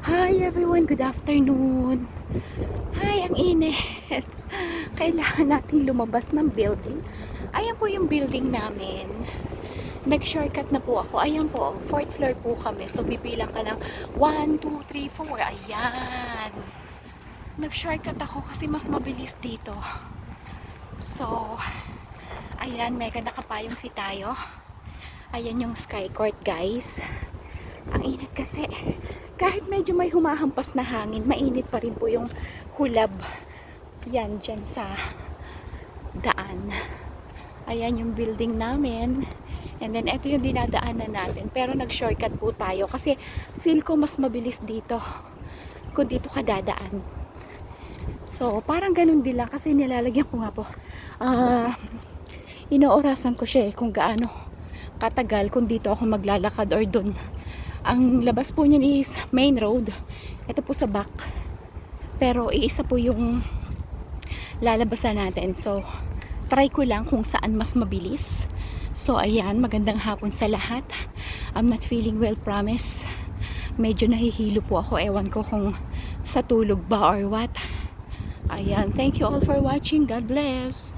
Hi everyone, good afternoon. Hi, ang init. Kailangan natin lumabas ng building. Ayan po yung building namin. Nag-shortcut na po ako. Ayan po, fourth floor po kami. So, bibilang ka ng 1, 2, 3, 4. Ayan. Nag-shortcut ako kasi mas mabilis dito. So, ayan, mega nakapayong si tayo. Ayan yung sky court, guys. Ang init kasi. Kahit medyo may humahampas na hangin, mainit pa rin po yung hulab. Yan, dyan sa daan. Ayan yung building namin. And then, ito yung dinadaanan natin. Pero nag-shortcut po tayo kasi feel ko mas mabilis dito kung dito ka dadaan. So, parang ganun din lang kasi nilalagyan ko nga po. Ah, inoorasan ko siya eh kung gaano katagal kung dito ako maglalakad or dun. Ang labas po niyan is main road. Ito po sa back. Pero iisa po yung lalabasan natin. So, try ko lang kung saan mas mabilis. So, ayan, magandang hapon sa lahat. I'm not feeling well, promise. Medyo nahihilo po ako. Ewan ko kung sa tulog ba or what. Ayan, thank you all for watching. God bless.